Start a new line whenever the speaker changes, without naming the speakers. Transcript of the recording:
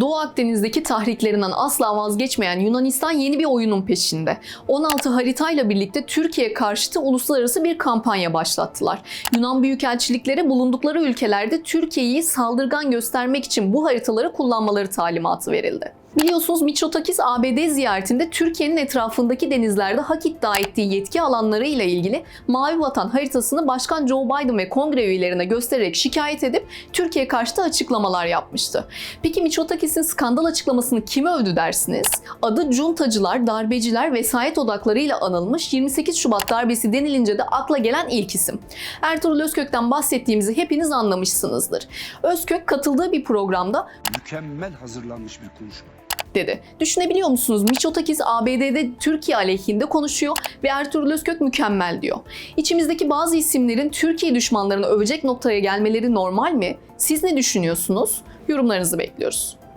Doğu Akdeniz'deki tahriklerinden asla vazgeçmeyen Yunanistan yeni bir oyunun peşinde. 16 haritayla birlikte Türkiye karşıtı uluslararası bir kampanya başlattılar. Yunan büyükelçiliklere bulundukları ülkelerde Türkiye'yi saldırgan göstermek için bu haritaları kullanmaları talimatı verildi. Biliyorsunuz Mitsotakis ABD ziyaretinde Türkiye'nin etrafındaki denizlerde hak iddia ettiği yetki alanları ile ilgili Mavi Vatan haritasını Başkan Joe Biden ve kongre üyelerine göstererek şikayet edip Türkiye karşıtı açıklamalar yapmıştı. Peki Mitsotakis'in skandal açıklamasını kim övdü dersiniz? Adı cuntacılar, darbeciler, vesayet odaklarıyla anılmış 28 Şubat darbesi denilince de akla gelen ilk isim. Ertuğrul Özkök'ten bahsettiğimizi hepiniz anlamışsınızdır. Özkök katıldığı bir programda
mükemmel hazırlanmış bir konuşma.
Dedi. Düşünebiliyor musunuz? Mitsotakis ABD'de Türkiye aleyhinde konuşuyor ve Ertuğrul Özkök mükemmel diyor. İçimizdeki bazı isimlerin Türkiye düşmanlarını övecek noktaya gelmeleri normal mi? Siz ne düşünüyorsunuz? Yorumlarınızı bekliyoruz.